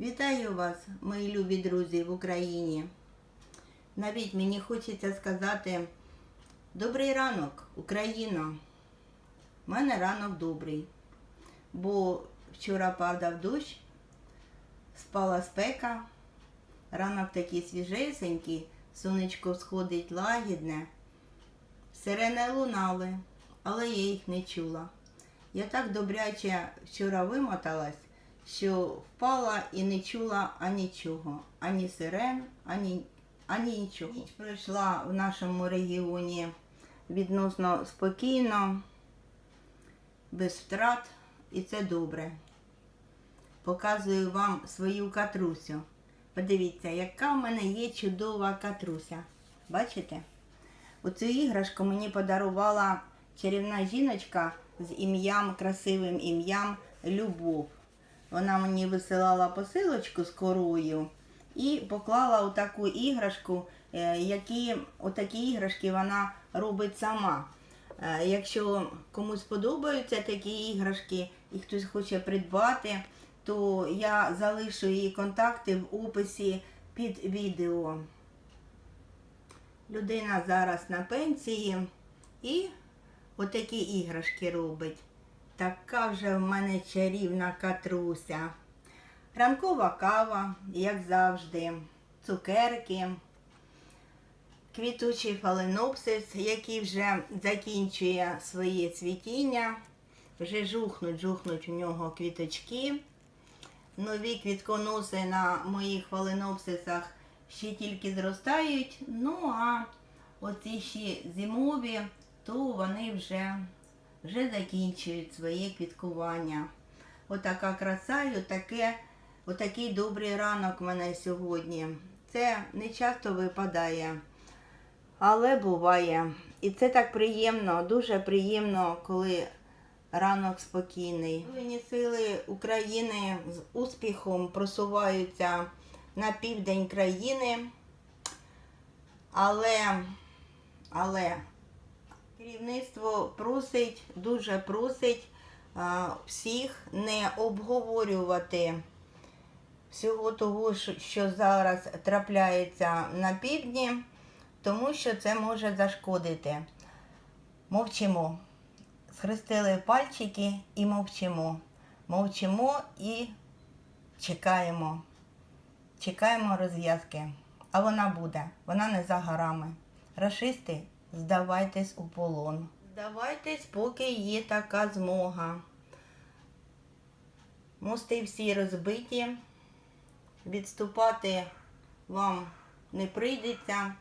Вітаю вас, мої любі друзі в Україні. Навіть мені хочеться сказати добрий ранок, Україно. У мене ранок добрий, бо вчора падав дощ, спала спека, ранок такий свіжесенький, сонечко сходить лагідне. Сирени лунали, але я їх не чула. Я так добряче вчора вимоталась, що впала і не чула анічого, ані сирен, ані, ані нічого. Ніч пройшла в нашому регіоні відносно спокійно, без втрат, і це добре. Показую вам свою катрусю. Подивіться, яка в мене є чудова катруся. Бачите? Оцю іграшку мені подарувала чарівна жіночка з ім'ям, красивим ім'ям Любов. Вона мені висилала посилочку з корою і поклала отаку іграшку, е, які отакі іграшки вона робить сама. Е, Якщо комусь подобаються такі іграшки і хтось хоче придбати, то я залишу її контакти в описі під відео. Людина зараз на пенсії і отакі іграшки робить. Така вже в мене чарівна катруся. Ранкова кава, як завжди, цукерки, квітучий фаленопсис, який вже закінчує своє цвітіння. Вже жухнуть, жухнуть у нього квіточки. Нові квітконоси на моїх фаленопсисах ще тільки зростають. Ну а оці ще зимові, то вони вже, вже закінчують своє квіткування. Отака краса і отаке, отакий добрий ранок в мене сьогодні. Це не часто випадає, але буває. І це так приємно, дуже приємно, коли ранок спокійний. Збройні сили України з успіхом просуваються на південь країни, але, але керівництво просить, дуже просить всіх не обговорювати всього того, що зараз трапляється на півдні, тому що це може зашкодити. Мовчимо. Схрестили пальчики і мовчимо. Мовчимо і чекаємо. Чекаємо розв'язки. А вона буде, вона не за горами. Рашисти, здавайтесь у полон. Здавайтесь, поки є така змога. Мости всі розбиті. Відступати вам не прийдеться.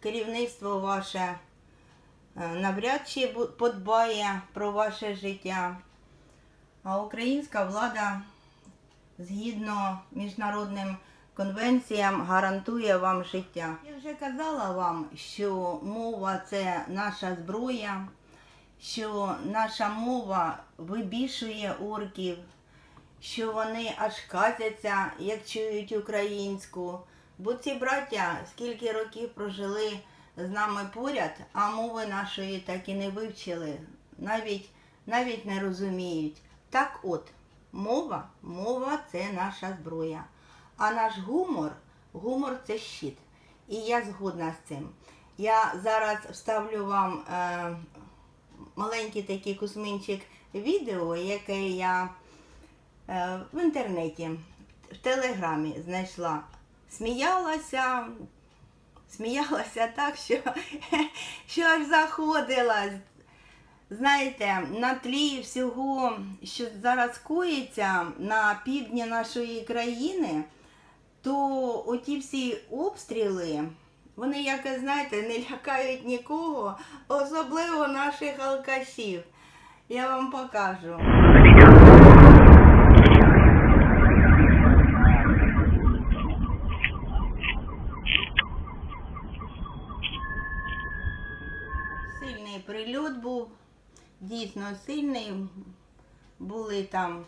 Керівництво ваше е, навряд чи подбає про ваше життя. А українська влада згідно міжнародним конвенціям гарантує вам життя. Я вже казала вам, що мова це наша зброя, що наша мова вибішує орків, що вони аж казяться, як чують українську. Бо ці браття скільки років прожили з нами поряд, а мови нашої так і не вивчили, навіть, навіть не розуміють. Так от, мова, мова це наша зброя. А наш гумор, гумор це щит. І я згодна з цим. Я зараз вставлю вам е, маленький такий кусминчик відео, яке я е, в інтернеті, в телеграмі знайшла. Сміялася, сміялася так, що, що аж заходила. Знаєте, на тлі всього, що зараз коїться на півдні нашої країни, то оті всі обстріли, вони, як знаєте, не лякають нікого, особливо наших алкашів. Я вам покажу. Сильний прильот був, дійсно сильний. Були там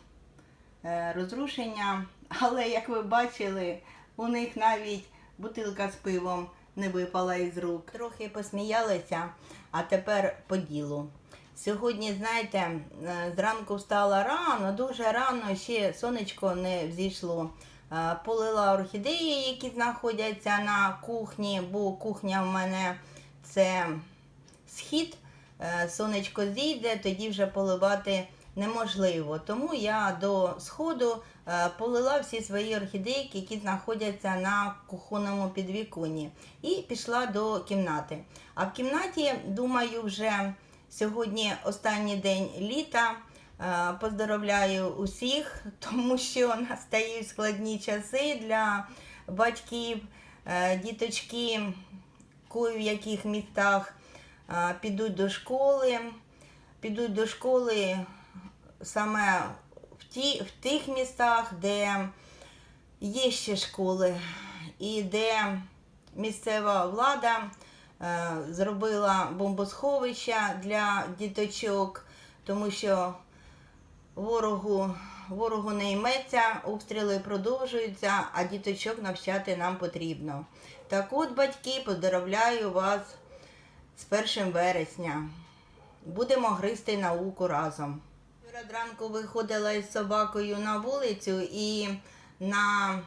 е, розрушення, але як ви бачили, у них навіть бутилка з пивом не випала із рук. Трохи посміялися, а тепер по ділу. Сьогодні, знаєте, е, зранку встала рано, дуже рано, ще сонечко не взійшло. Е, Полила орхідеї, які знаходяться на кухні, бо кухня в мене це схід, е, сонечко зійде, тоді вже поливати неможливо. Тому я до сходу е, полила всі свої орхідейки, які знаходяться на кухонному підвіконні, і пішла до кімнати. А в кімнаті, думаю, вже сьогодні останній день літа. Е, Поздоровляю усіх, тому що настають складні часи для батьків, Е, діточки, кої в яких містах підуть до школи, підуть до школи саме в, ті, в тих містах, де є ще школи, і де місцева влада е, зробила бомбосховища для діточок, тому що ворогу, ворогу не йметься, обстріли продовжуються, а діточок навчати нам потрібно. Так от, батьки, поздоровляю вас з 1 вересня. Будемо гризти науку разом. Вчора зранку виходила із собакою на вулицю і на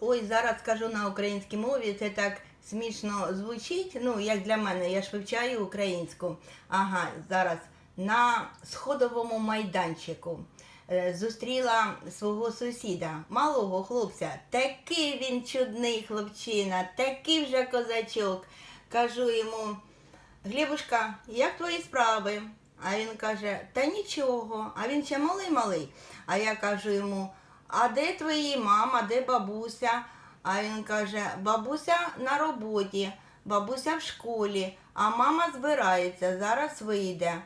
Ой, зараз скажу на українській мові, це так смішно звучить. Ну, як для мене, я ж вивчаю українську. Ага, зараз на сходовому майданчику е, зустріла свого сусіда, малого хлопця. Такий він чудний хлопчина, такий вже козачок. Кажу йому, Глібушка, як твої справи? А він каже, та нічого, а він ще малий малий. А я кажу йому, а де твої мама, де бабуся? А він каже, бабуся на роботі, бабуся в школі, а мама збирається, зараз вийде.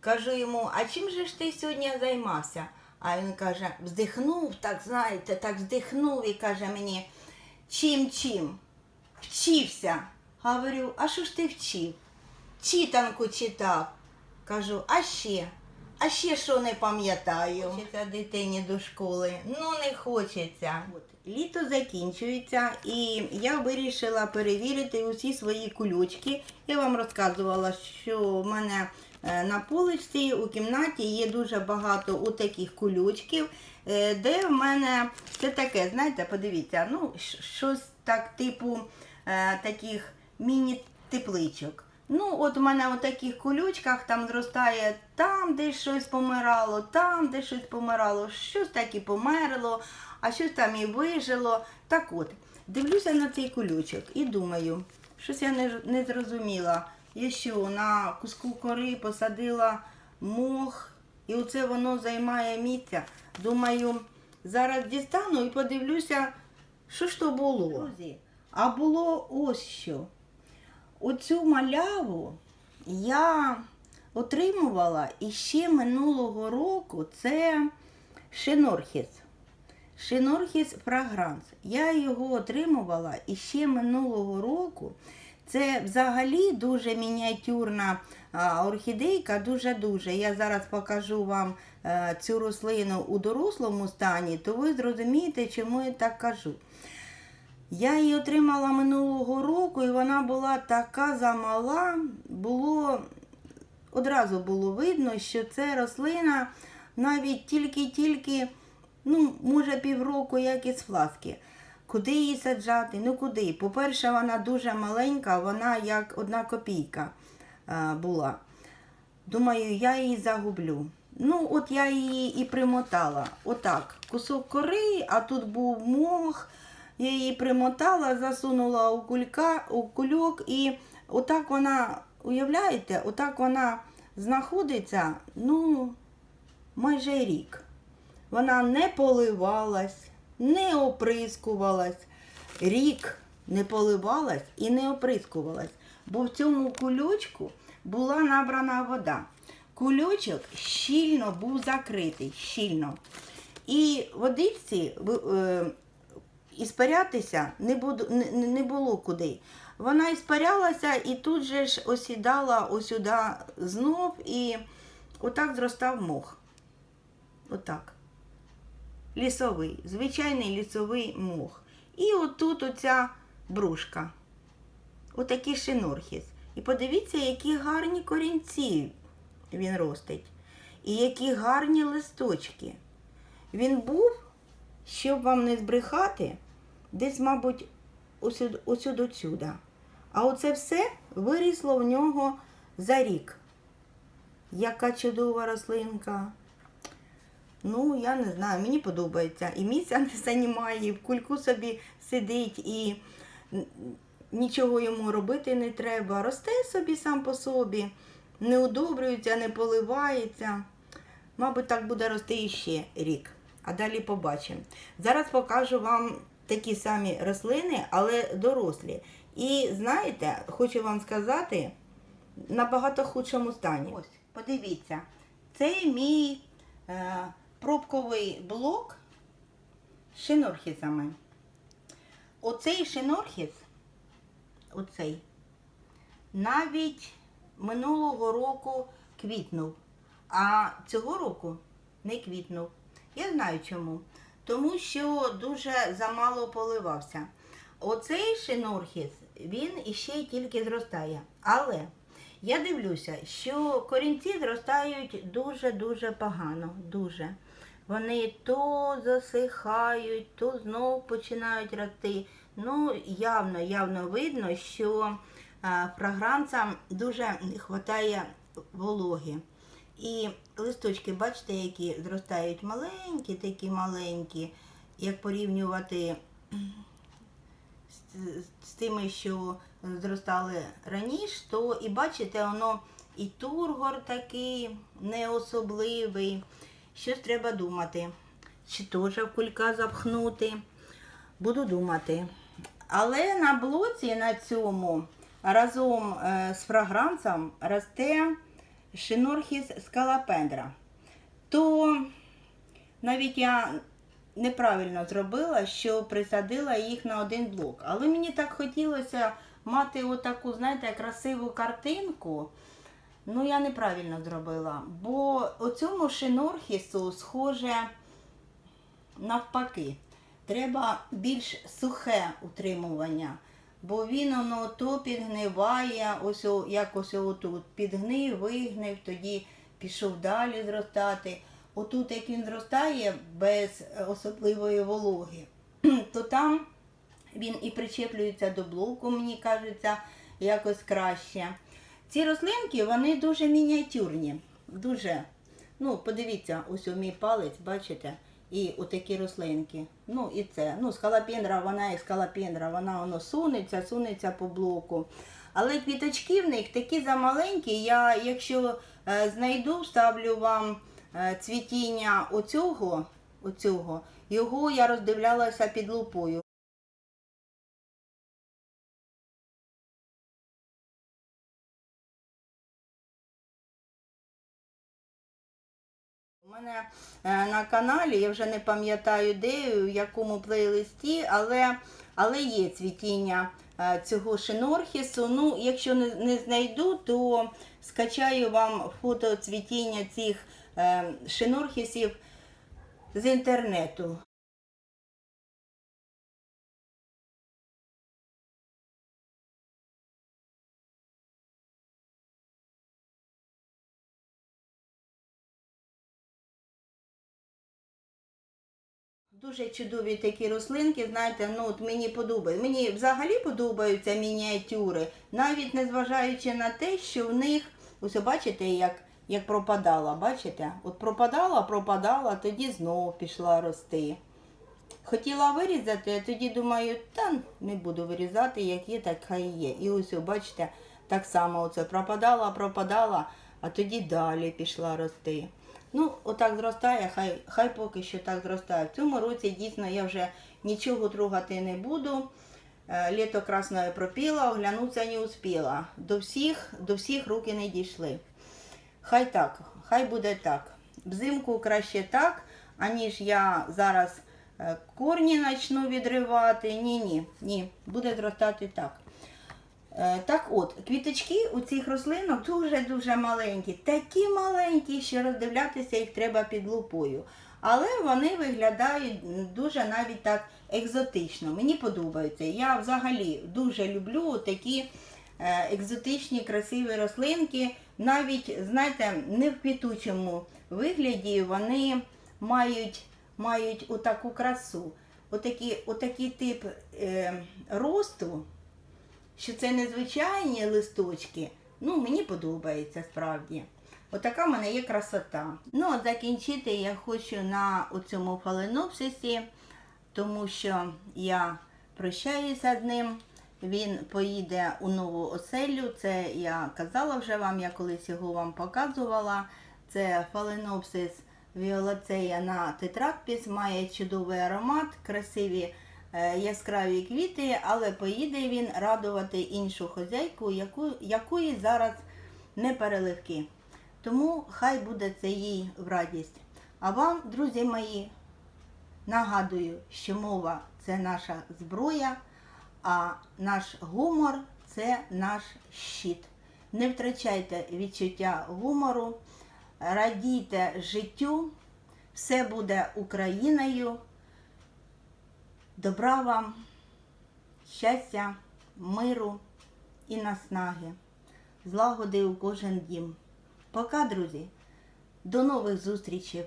Кажу йому, а чим же ж ти сьогодні займався? А він каже, вздихнув, так знаєте, так вздихнув і каже мені, чим чим? Вчився. Говорю, а що ж ти вчив? Читанку читав. Кажу, а ще? А ще що не пам'ятаю? Хочеться дитині до школи. Ну не хочеться. От, літо закінчується, і я вирішила перевірити усі свої кулючки. Я вам розказувала, що в мене е, на поличці у кімнаті є дуже багато у таких кулючків, е, де в мене це таке, знаєте, подивіться, ну, щось так, типу е, таких міні-тепличок. Ну, от у мене у таких колючках там зростає там, де щось помирало, там, де щось помирало, щось так і померло, а щось там і вижило. Так от, дивлюся на цей колючок і думаю, щось я не, не зрозуміла. Я що, на куску кори посадила мох, і оце воно займає місця. Думаю, зараз дістану і подивлюся, що ж то було. А було ось що. Оцю маляву я отримувала іще минулого року. Це шинорхіс. Шинорхіс фрагранс. Я його отримувала іще минулого року. Це взагалі дуже мініатюрна орхідейка, дуже-дуже. Я зараз покажу вам е, цю рослину у дорослому стані, то ви зрозумієте, чому я так кажу. Я її отримала минулого року, і вона була така замала. Було одразу було видно, що це рослина навіть тільки-тільки, ну, може, півроку, як із фласки. Куди її саджати? Ну куди? По-перше, вона дуже маленька, вона як одна копійка е, була. Думаю, я її загублю. Ну, от я її і примотала. Отак. Кусок кори, а тут був мох. Я її примотала, засунула у, кулька, у кульок, і отак вона, уявляєте, отак вона знаходиться, ну, майже рік. Вона не поливалась, не оприскувалась. Рік не поливалась і не оприскувалась, бо в цьому кульочку була набрана вода. Кульочок щільно був закритий, щільно. І водичці іспарятися не, буду, не, було куди. Вона іспарялася і тут же ж осідала осюди знов і отак зростав мох. Отак. Лісовий, звичайний лісовий мох. І отут оця брушка. Отакий шинорхіс. І подивіться, які гарні корінці він ростить. І які гарні листочки. Він був щоб вам не збрехати, десь, мабуть, усюди, усюди. А оце все вирісло в нього за рік. Яка чудова рослинка. Ну, я не знаю, мені подобається. І місця не займає, і в кульку собі сидить, і нічого йому робити не треба. Росте собі сам по собі, не удобрюється, не поливається. Мабуть, так буде рости іще рік. А далі побачимо. Зараз покажу вам такі самі рослини, але дорослі. І знаєте, хочу вам сказати, набагато худшому стані. Ось, подивіться, це мій е, пробковий блок з шинорхісами. Оцей шинорхіс, оцей, навіть минулого року квітнув, а цього року не квітнув. Я знаю чому. Тому що дуже замало поливався. Оцей шинорхіс, він іще тільки зростає. Але я дивлюся, що корінці зростають дуже-дуже погано. Дуже. Вони то засихають, то знов починають рости. Ну, явно, явно видно, що а, фрагранцам дуже не вистачає вологи. І листочки, бачите, які зростають маленькі, такі маленькі, як порівнювати з, тими, що зростали раніше, то і бачите, воно і тургор такий неособливий. Щось треба думати. Чи теж кулька запхнути. Буду думати. Але на блоці на цьому разом е, з фрагранцем росте шинорхіс скалапендра. То навіть я неправильно зробила, що присадила їх на один блок. Але мені так хотілося мати отаку, знаєте, красиву картинку. Ну, я неправильно зробила. Бо оцьому шинорхісу схоже навпаки. Треба більш сухе утримування. Бо він воно то підгниває, ось як ось отут. Підгнив, вигнив, тоді пішов далі зростати. Отут, як він зростає без е, особливої вологи, то там він і причеплюється до блоку, мені кажеться, якось краще. Ці рослинки, вони дуже мініатюрні. Дуже. Ну, подивіться, ось у мій палець, бачите? І отакі рослинки. Ну і це. Ну, скалапендра, вона як скалапендра, вона воно сунеться, сунеться по блоку. Але квіточки в них такі замаленькі. Я, якщо е, знайду, вставлю вам е, цвітіння оцього, оцього, його я роздивлялася під лупою. У мене е, на каналі, я вже не пам'ятаю де, в якому плейлисті, але, але є цвітіння е, цього шинорхісу. Ну, якщо не, не знайду, то скачаю вам фото цвітіння цих е, шинорхісів з інтернету. Дуже чудові такі рослинки, знаєте, ну от мені подобається. Мені взагалі подобаються мініатюри, навіть незважаючи на те, що в них, ось бачите, як, як пропадала, бачите? От пропадала, пропадала, тоді знову пішла рости. Хотіла вирізати, а тоді думаю, та не буду вирізати, як є, так хай є. І ось, бачите, так само оце пропадала, пропадала, а тоді далі пішла рости. Ну, отак зростає, хай, хай поки що так зростає. В цьому році дійсно я вже нічого трогати не буду. Е, Літо красне пропіла, оглянутися не успіла. До всіх, до всіх руки не дійшли. Хай так, хай буде так. Взимку краще так, аніж я зараз е, корні почну відривати. Ні, ні, ні, буде зростати так. Е, Так от, квіточки у цих рослинок дуже-дуже маленькі, такі маленькі, що роздивлятися їх треба під лупою. Але вони виглядають дуже навіть так екзотично. Мені подобаються. Я взагалі дуже люблю такі е, екзотичні, красиві рослинки. Навіть, знаєте, не в квітучому вигляді вони мають мають отаку красу, отакий, отакий тип е, росту, що це незвичайні листочки. Ну, мені подобається справді. Отака в мене є красота. Ну, а закінчити я хочу на цьому фаленопсисі, тому що я прощаюся з ним. Він поїде у нову оселю. Це я казала вже вам, я колись його вам показувала. Це фаленопсис віолацея на тетракпіс, має чудовий аромат, красиві яскраві квіти, але поїде він радувати іншу хозяйку, яку, якої зараз не переливки. Тому хай буде це їй в радість. А вам, друзі мої, нагадую, що мова це наша зброя, а наш гумор це наш щит. Не втрачайте відчуття гумору, радійте життю, все буде Україною. Добра вам, щастя, миру і наснаги, злагоди у кожен дім. Пока, друзі, до нових зустрічей!